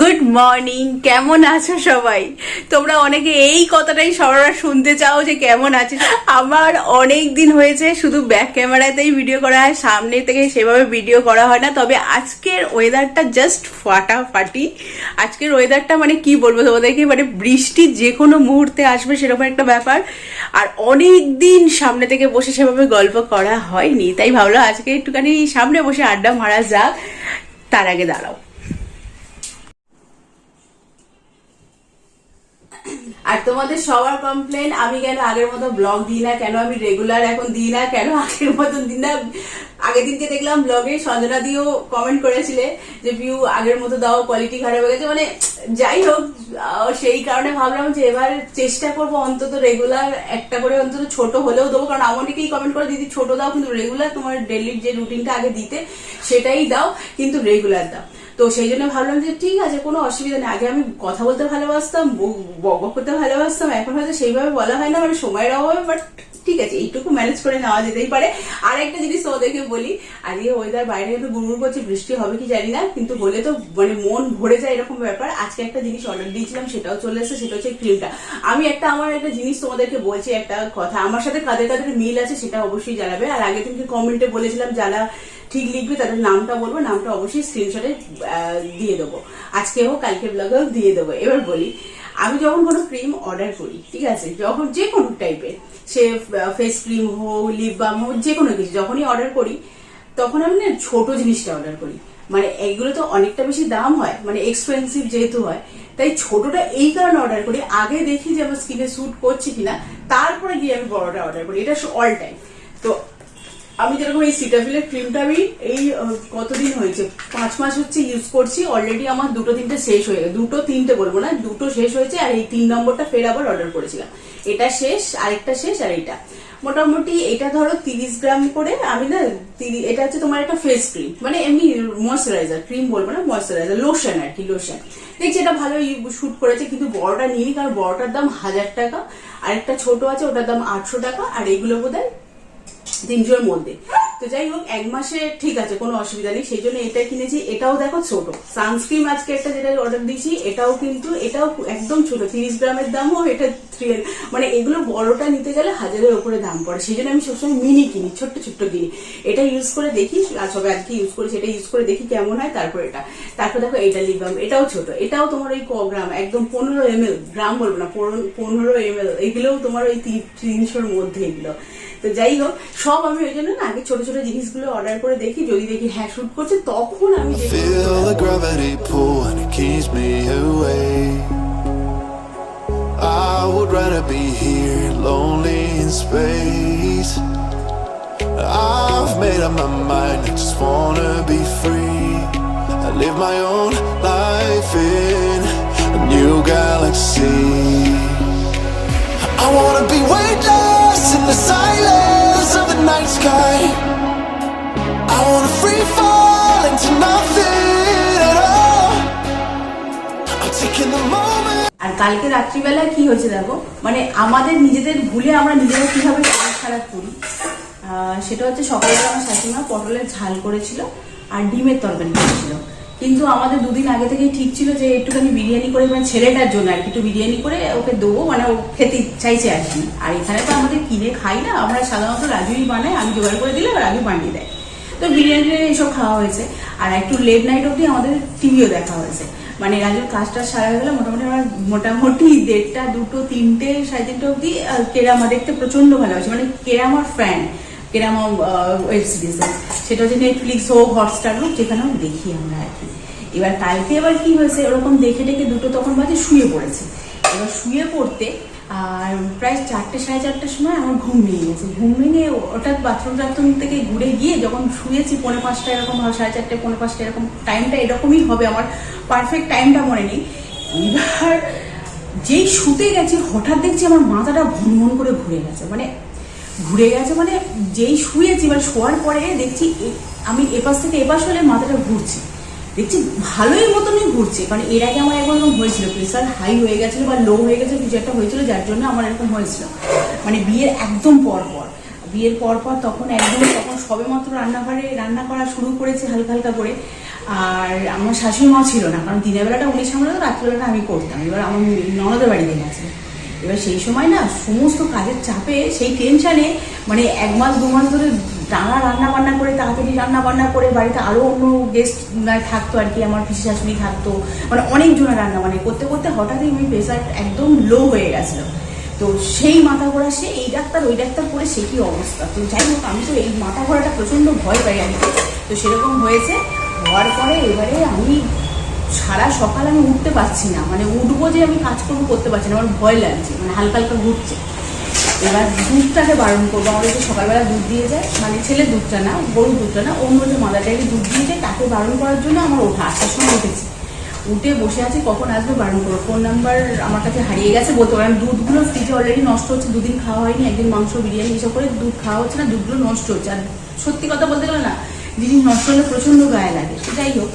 Good morning কেমন আছো সবাই? তোমরা অনেকে এই কথাটাই সবার শুনতে চাও যে কেমন আছে? আমার অনেক দিন হয়েছে, শুধু ব্যাক ক্যামেরাতেই ভিডিও করা হয়, সামনে থেকে সেভাবে ভিডিও করা হয় না। তবে আজকের ওয়েদারটা জাস্ট ফাটাফাটি। আজকের ওয়েদারটা মানে কি বলব তোমাদেরকে? মানে বৃষ্টি যে কোনো মুহূর্তে আসবে সেরকম একটা ব্যাপার। আর অনেক দিন সামনে থেকে বসে সেভাবে গল্প করা হয়নি। তাই ভাবলাম আজকে একটুখানি সামনে বসে আড্ডা মারা যাক। তার আগে দাঁড়াও। আর তোমাদের সবার কমপ্লেন আমি কেন আগের মতো ব্লগ দিই না? কেন আমি রেগুলার এখন দিই না? কেন আগের মতন দিই না? আগের দিনকে দেখলাম ব্লগে সঞ্জনা দিও কমেন্ট করেছিলে যে ভিউ আগের মতো দাও কোয়ালিটি খারাপ হয়ে গেছে। মানে যাই হোক সেই কারণে ভাবলাম যে, এবার চেষ্টা করব অন্তত রেগুলার একটা করে অন্তত ছোট হলেও দেবো। কারণ অনেকেই কমেন্ট করে, দিদি, ছোট দাও, কিন্তু রেগুলার তোমার ডেলির যে রুটিনটা আগে দিতে, সেটাই দাও, কিন্তু রেগুলার দাও। তো সেই জন্য ভাবলাম যে ঠিক আছে, কোনো অসুবিধা নেই। আগে আমি কথা বলতে ভালোবাসতাম, বক করতে ভালোবাসতাম। এখন হয়তো সেইভাবে বলা হয় না মানে সময়ের অভাবে বাট ঠিক আছে, এইটুকু ম্যানেজ করে নেওয়া যেতেই পারে। আর একটা জিনিস তোমাদেরকে বলি আজকে ওয়েদার বাইরে কিন্তু গুড়গুড় করছে, বৃষ্টি হবে কি জানি না, কিন্তু হলে তো মানে মন ভরে যায় এরকম ব্যাপার। আজকে একটা জিনিস অর্ডার দিয়েছিলাম, সেটাও চলে এসেছে, সেটা হচ্ছে ক্রিমটা আমি একটা, আমার একটা জিনিস তোমাদেরকে বলছি, একটা কথা, আমার সাথে কাদের কাদের মিল আছে সেটা অবশ্যই জানাবে। আর আগে তুমি কমেন্টে বলেছিলাম, যারা ঠিক লিখবে, তাদের নামটা বলব, নামটা অবশ্যই স্ক্রিনশটে দিয়ে দেবো। আজকে হোক, কালকে ব্লগেও দিয়ে দেবো। এবার বলি, আমি যখন কোনো ক্রিম অর্ডার করি, ঠিক আছে, যখন যে কোনো টাইপের সে ফেস ক্রিম হোক লিপ বাম হোক, যে কোনো কিছু, যখনই অর্ডার করি, তখন আমি না ছোটো জিনিসটা অর্ডার করি। মানে এইগুলো তো অনেকটা বেশি দাম হয় মানে এক্সপেন্সিভ যেহেতু হয়, তাই ছোটটা এই কারণে অর্ডার করি। আগে দেখি যে আমার স্কিনে স্যুট করছে কিনা, তারপরে গিয়ে আমি বড়টা অর্ডার করি। এটা অল টাইম তো আমি যেরকম এই সিটাফিলের ক্রিমটা আমি এই কতদিন হয়েছে? পাঁচ মাস হচ্ছে ইউজ করছি অলরেডি আমার দুটো তিনটে শেষ হয়ে গেছে। দুটো তিনটে বলব না, দুটো শেষ হয়েছে আর এই তিন নম্বরটা ফের আবার অর্ডার করেছিলাম। এটা শেষ, আরেকটা শেষ আর এটা মোটামুটি এটা ধরো তিরিশ গ্রাম করে আমি না এটা হচ্ছে তোমার একটা ফেস ক্রিম মানে এমনি ময়শ্চারাইজার ক্রিম বলব না ময়শ্চারাইজার লোশন আর কি লোশন দেখছি এটা ভালো শুট করেছে, কিন্তু বড়টা নিই কারণ বড়টার দাম হাজার টাকা আর একটা ছোট আছে, ওটার দাম আটশো টাকা, আর এগুলো বোধ তিনশোর মধ্যে। তো যাই হোক, এক মাসে ঠিক আছে, কোনো অসুবিধা নেই। সেই জন্য এটা কিনেছি। এটাও দেখো ছোট। সানস্ক্রিন আজকে একটা যেটা অর্ডার দিয়েছি, এটাও কিন্তু, এটাও একদম ছোট। তিরিশ গ্রামের দামও এটা থ্রি মানে এগুলো বড়টা নিতে গেলে হাজারের উপরে দাম পড়ে। সেই জন্য আমি সবসময় মিনি কিনি, ছোট্ট ছোট্ট কিনি। এটা ইউজ করে দেখি সবাই আজকে ইউজ করেছি, এটা ইউজ করে দেখি কেমন হয়, তারপর এটা। তারপর দেখো এটা লিবাম এটাও ছোট। এটাও তোমার ওই ক গ্রাম, একদম পনেরো এম গ্রাম বলব না, পনেরো- এম এল এগুলোও তোমার ওই তিনশোর মধ্যে এগুলো। তো যাই হোক সব আমি ওই জন্য আগে ছোট ছোট জিনিসগুলো অর্ডার করে দেখি যদি দেখি হ্যাঁ শুট করছে তখন আমি. I would rather be here, lonely in space. I've made up my mind, I just wanna be free. I live my own life in a new galaxy. I wanna be weightless in the silence of the night sky. I wanna free fall into nothing at all. I'm taking the moment. আর কালকে রাত্রিবেলা কি হয়েছে দেখো মানে আমাদের নিজেদের ভুলে আমরা নিজেরা কীভাবে শরীর খারাপ করি সেটা হচ্ছে সকালে আমার শাশুড়িমা পটলের ঝাল করেছিল আর ডিমের তরকারি করেছিল কিন্তু আমাদের দুদিন আগে থেকেই ঠিক ছিল যে একটুখানি বিরিয়ানি করে মানে ছেলেটার জন্য আর কি, একটু বিরিয়ানি করে ওকে দেবো মানে ও খেতে চাইছে আর কি। আর এখানে তো আমাদের কিনে খাই না, আমরা সাধারণত রাজুই বানাই, আমি জোগাড় করে দিলে রাজু বানিয়ে দেয়। তো বিরিয়ানি এসব খাওয়া হয়েছে। আর একটু লেট নাইট অবধি আমাদের টিভিও দেখা হয়েছে। মানে রাজুর কাজটা সারা হয়ে গেলে মোটামুটি আমরা মোটামুটি দেড়টা, দুটো, তিনটে, সাড়ে তিনটে অবধি কেরামা দেখতে প্রচণ্ড ভালোবাসে। মানে কেরামার ফ্যান কেরামা ওয়েব সিরিজ সেটা হচ্ছে নেটফ্লিক্স হোক হটস্টার হোক যেখানে হোক দেখি আমরা আর কি। এবার কালকে এবার কি হয়েছে? ওরকম দেখে দেখে দুটো তখন বাজে শুয়ে পড়েছে। এবার শুয়ে পড়তে আর প্রায় চারটে সাড়ে চারটের সময় আমার ঘুম ভেঙে গেছে। ঘুম ভেঙে হঠাৎ বাথরুম টাথরুম থেকে ঘুরে গিয়ে যখন শুয়েছি পৌনে পাঁচটা এরকম হয়, সাড়ে চারটে পৌনে পাঁচটা এরকম টাইমটা এরকমই হবে। আমার পারফেক্ট টাইমটা মনে নেই। এবার যেই শুতে গেছি হঠাৎ দেখছি আমার মাথাটা ভনভন করে ঘুরে গেছে। মানে ঘুরে গেছে মানে যেই শুয়েছি মানে শোয়ার পরে দেখছি আমি এপাশ থেকে এপাশ হলে মাথাটা ঘুরছে। দেখছি ভালোই মতনই ঘুরছে। কারণ এর আগে আমার একবার এরকম হয়েছিল প্রেসার হাই হয়ে গেছিল বা লো হয়ে গেছিল, কিছু একটা হয়েছিল, যার জন্য আমার এরকম হয়েছিল। মানে বিয়ের একদম পর পর বিয়ের পর পর তখন একদম, তখন সবে মাত্র রান্নাঘরে, রান্না করা শুরু করেছে হালকা হালকা করে। আর আমার শাশুড়ি মা ছিল না, কারণ দিনের বেলাটা উনি সামলাতো, রাত্রিবেলাটা আমি করতাম। এবার আমার ননদের বাড়িতে গেছে। এবার সেই সময় না সমস্ত কাজের চাপে সেই টেনশানে মানে এক মাস, দু মাস ধরে টানা রান্না বান্না করে, তাড়াতাড়ি রান্না বান্না করে বাড়িতে আরও অন্য গেস্ট থাকতো আর কি, আমার পিসি শাশুড়ি থাকতো। মানে অনেকজনের রান্না মানে করতে করতে হঠাৎই আমি প্রেশার একদম লো হয়ে গেছিল। তো সেই মাথা ঘোরা, সে এই ডাক্তার, ওই ডাক্তার করে সে কি অবস্থা? তো যাই হোক, আমি তো এই মাথা ঘোরাটা প্রচণ্ড ভয় পাই আমি তো সেরকম হয়েছে, হওয়ার পরে এবারে আমি সারা সকাল আমি উঠতে পারছি না। মানে উঠবো যে আমি কাজ করব করতে পারছি না। আমার ভয় লাগছে। মানে হালকা হালকা ঘুরছে। এবার দুধটাকে বারণ করব। আমাদের যে সকালবেলা দুধ দিয়ে যায় মানে ছেলে দুধটা না, গরুর দুধটা না, অন্য যে মাদার দুধ দিয়ে যায়, তাকে বারণ করার জন্য আমার ওঠা আসার সময় উঠেছি। উঠে বসে আছি, কখন আসবে বারণ করব। ফোন নাম্বার আমার কাছে হারিয়ে গেছে বলতে পারেন। দুধগুলো ফ্রিজে অলরেডি নষ্ট হচ্ছে, দুদিন খাওয়া হয়নি। একদিন মাংস, বিরিয়ানি এসব করে দুধ খাওয়া হচ্ছে না, দুধগুলো নষ্ট হচ্ছে। আর সত্যি কথা বলতে গেলে না, জিনিস নষ্ট হলে প্রচণ্ড গায়ে লাগে। যাই হোক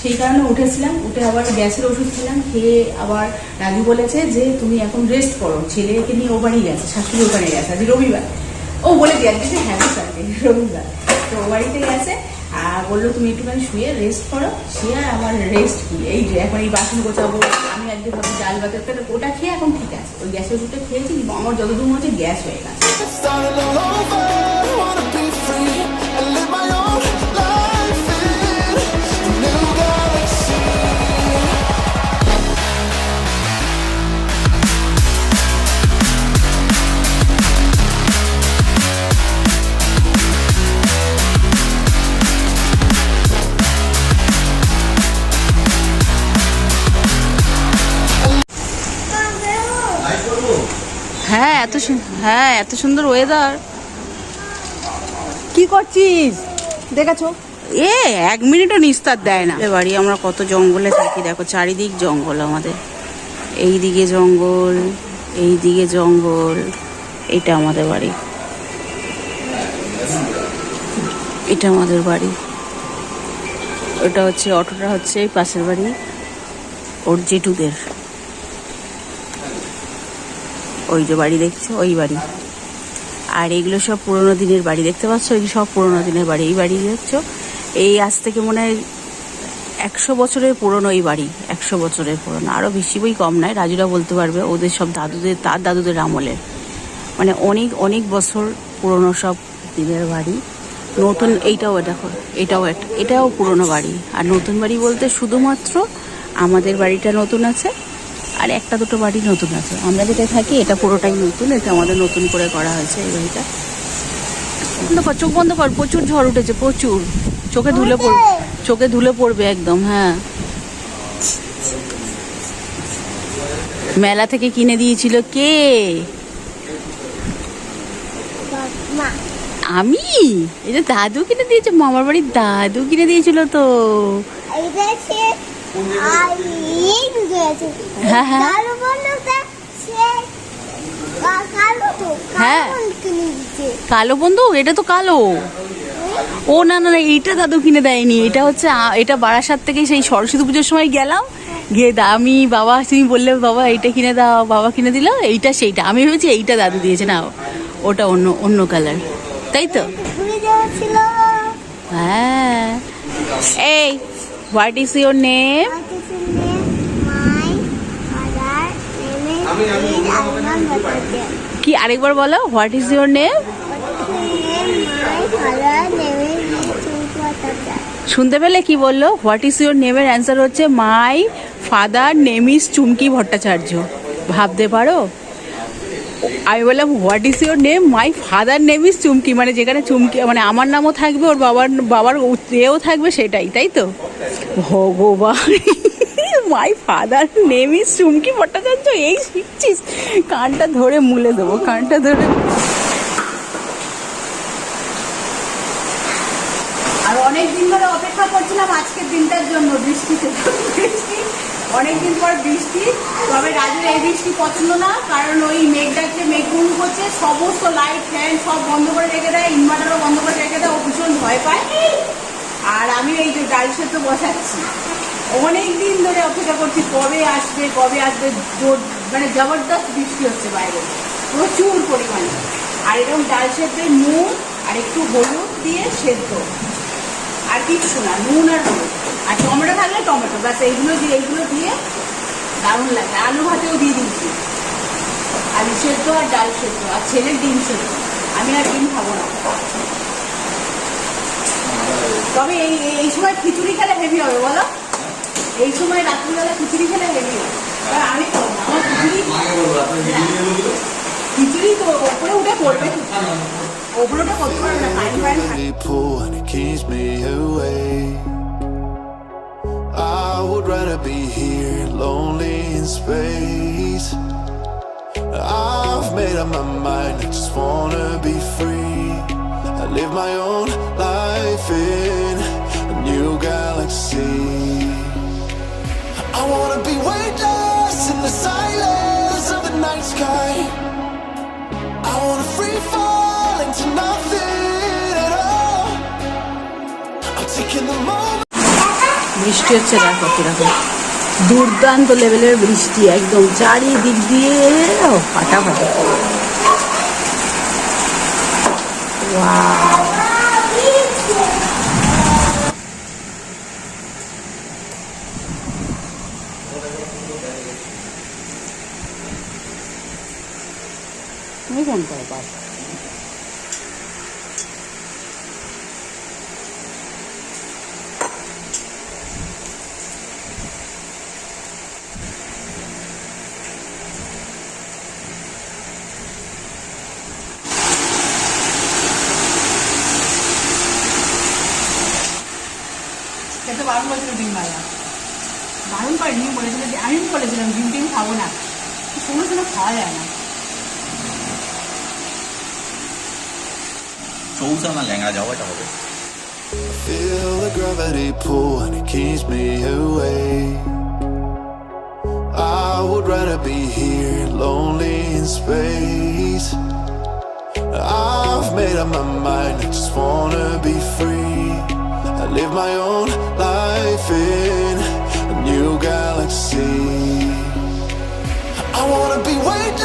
সেই কারণে উঠেছিলাম, উঠে আবার গ্যাসের ওষুধ খেলাম খেয়ে আবার রাজু বলেছে যে তুমি এখন রেস্ট করো। ছেলেকে নিয়ে ও বাড়ি গেছে, শাশুড়ি ওখানে গেছে, আজ রবিবার। ও বলে দিয়ে যে হ্যাঁ স্যারকে রবিবার। তো ও বাড়িতে গেছে, আর বলল, তুমি একটুখানি শুয়ে রেস্ট করো। শুয়ে আর আমার রেস্ট কি এই যে এখন এই বাসন গোছাবো, আমি একদিন ভাবি ডাল ভাতের প্লেটে ওটা খেয়ে এখন ঠিক আছে। ওই গ্যাসের ওষুধটা খেয়েছি আমার যতদূর মনে হচ্ছে গ্যাস হয়ে গেছে। হ্যাঁ এত হ্যাঁ এত সুন্দর ওয়েদার কি করছিস? দেখাছো? এ এক মিনিটও নিস্তার দেয় না। বাড়ি আমরা কত জঙ্গলে থাকি দেখো চারিদিক জঙ্গল আমাদের। এই দিকে জঙ্গল এই দিকে জঙ্গল এটা আমাদের বাড়ি। এটা আমাদের বাড়ি। ওটা হচ্ছে অটোটা হচ্ছে পাশের বাড়ি ওর জেঠুদের। ওই যে বাড়ি দেখছ, ওই বাড়ি। আর এগুলো সব পুরোনো দিনের বাড়ি, দেখতে পাচ্ছ? এই সব পুরোনো দিনের বাড়ি, এই বাড়ি দেখছ? এই আজ থেকে মনে হয় একশো বছরের পুরনো এই বাড়ি, একশো বছরের পুরনো। আরও বেশি বই কম নয়, রাজুরা বলতে পারবে, ওদের সব দাদুদের, তার দাদুদের আমলের। মানে অনেক অনেক বছর পুরনো সব দিনের বাড়ি। নতুন, এইটাও দেখো, এটাও একটা এটাও পুরনো বাড়ি। আর নতুন বাড়ি বলতে শুধুমাত্র আমাদের বাড়িটা নতুন আছে আর একটা দুটো বাড়ি নতুন আছে। আমরা যেটা থাকি এটা পুরোটাই নতুন এটা আমাদের নতুন করে করা হয়েছে এই বাড়িটা। বন্ধ কর চোখ বন্ধ কর প্রচুর ঝড় উঠেছে প্রচুর। চোখে ধুলে পড়বে চোখে ধুলে পড়বে একদম হ্যাঁ। মেলা থেকে কিনে দিয়েছিল কে? আমি? এটা দাদু কিনে দিয়েছে মামার বাড়ির দাদু কিনে দিয়েছিল তো। হ্যাঁ। কালো হ্যাঁ। বন্ধু এটা তো কালো। ও না না এইটা দাদু কিনে দেয়নি। এটা হচ্ছে এটা বারাসাত থেকে সেই সরস্বতী পুজোর সময় গেলাম। গিয়ে আমি বাবা তুমি বললে বাবা এইটা কিনে দাও বাবা কিনে দিল এইটা সেইটা। আমি ভেবেছি এইটা দাদু দিয়েছে না ওটা অন্য অন্য কালার তাই তো? হ্যাঁ। এই হোয়াট ইজ ইউর নেম কি আরেকবার বলো? হোয়াট ইজ ইউর নেম শুনতে পেলে কি বলল? হোয়াট ইজ ইউর নেমের অ্যান্সার হচ্ছে my father name is Chumki Bhattacharya. ভাবতে পারো? আমি বললাম what is your name my father name is Chumki. মানে যেখানে চুমকি মানে আমার নামও থাকবে ওর বাবার বাবার এও থাকবে সেটাই তাই তো? ভগবান my father name is Chumki Bhattacharya এই শিখছিস। কানটা ধরে মুলে দেবো, কানটা ধরে। আর অনেক দিন ধরে অপেক্ষা করছিলাম আজকের দিনটার জন্য, বৃষ্টিতে। বৃষ্টি, অনেকদিন পর বৃষ্টি। তবে রাজুর এই বৃষ্টি পছন্দ না, কারণ ওই মেঘ ডাকছে মেঘ গুম করছে সমস্ত লাইট ফ্যান সব বন্ধ করে রেখে দেয় ইনভার্টারও বন্ধ করে রেখে দেয়, ও ভীষণ ভয় পায়। আর আমি এই যে ডাল সেদ্ধ বসাচ্ছি। অনেক দিন ধরে অপেক্ষা করছি কবে আসবে কবে আসবে। জোর মানে জবরদস্ত বৃষ্টি হচ্ছে বাইরে। প্রচুর পরিমাণে। আর এরকম ডাল সেদ্ধে নুন আর একটু হলুদ দিয়ে সেদ্ধ। আর কিচ্ছু না, নুন আর হলুদ। আর টমেটো থাকলে টমেটো, ব্যাস এইগুলো দিয়ে এইগুলো দিয়ে দারুণ লাগে। আলু ভাতেও দিয়ে দিচ্ছি আলু সেদ্ধ আর ডাল সেদ্ধ, আর ছেলের ডিম সেদ্ধ। আমি আর ডিম খাব না। তবে এই এই- সময় খিচুড়ি খেলে হেভি হবে বলো এই সময় রাত্রিবেলা খিচুড়ি খেলে হেভি হবে আমি খাব না আমার খিচুড়ি খিচুড়ি তো ওপরে উঠে পড়বে ওপরে করতে পারবে না me away. I would rather be here, lonely in space. I've made up my mind, I just wanna be free. I live my own life new galaxy. I wanna be weightless in the silence of the night sky. I wanna free fall into nothing at all. I'm taking the moment. বৃষ্টি হচ্ছে দেখো কীরকম দুর্দান্ত লেভেলের বৃষ্টি একদম চারিদিক দিয়ে ফাটাফাটি Wow! এইখানটায় বাস। খেতে বারণ করেছিল ডিম ভাজা বারণ করেনি, বলেছিল যে আমি বলেছিলাম ডিম টিম খাব না শোনো শোনো, খাওয়া যায় না চৌসানা ল্যাংড়া যাওয়াটা হবে Feel the gravity pull and it keeps me away. I would rather be here, lonely in space. I've made up my mind, I just wanna be free. I live my own life in a new galaxy. I wanna be weightless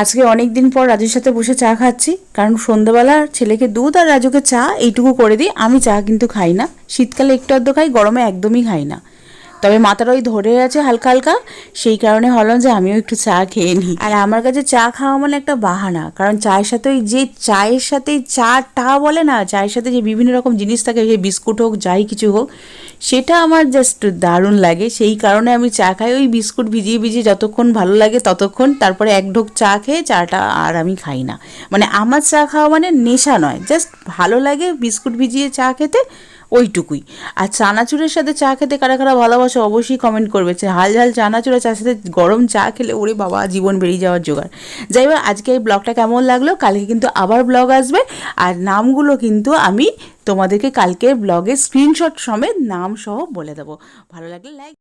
আজকে অনেক দিন পর রাজুর সাথে বসে চা খাচ্ছি, কারণ সন্ধ্যাবেলা ছেলেকে দুধ আর রাজুকে চা এইটুকু করে দিই, আমি চা কিন্তু খাই না। শীতকালে একটু আধটু খাই, গরমে একদমই খাই না। তবে মাথাটা ওই ধরে আছে হালকা হালকা, সেই কারণে ভাবলাম যে আমিও একটু চা খেয়ে নিই। আর আমার কাছে চা খাওয়া মানে একটা বাহানা, কারণ চায়ের সাথে ওই যে চায়ের সাথে চা টা বলে না, চায়ের সাথে যে বিভিন্ন রকম জিনিস থাকে যে বিস্কুট হোক, যাই কিছু হোক, সেটা আমার জাস্ট দারুণ লাগে। সেই কারণে আমি চা খাই, ওই বিস্কুট ভিজিয়ে ভিজিয়ে যতক্ষণ ভালো লাগে ততক্ষণ, তারপরে এক ঢোক চা খেয়ে চাটা আর আমি খাই না। মানে আমার চা খাওয়া মানে নেশা নয় জাস্ট ভালো লাগে বিস্কুট ভিজিয়ে চা খেতে ওইটুকুই। আর চানাচুরের সাথে চা খেতে কারা কারা ভালোবাসে অবশ্যই কমেন্ট করবে হাল ঝাল চানাচুর আর চার সাথে গরম চা খেলে ওরে বাবা, জীবন বেরিয়ে যাওয়ার জোগাড়। যাই হোক, আজকে এই ব্লগটা কেমন লাগল? কালকে কিন্তু আবার ব্লগ আসবে। আর নামগুলো কিন্তু আমি তোমাদেরকে কালকের ব্লগে স্ক্রিনশট সমেত নাম সহ বলে দেবো। ভালো লাগলে লাইক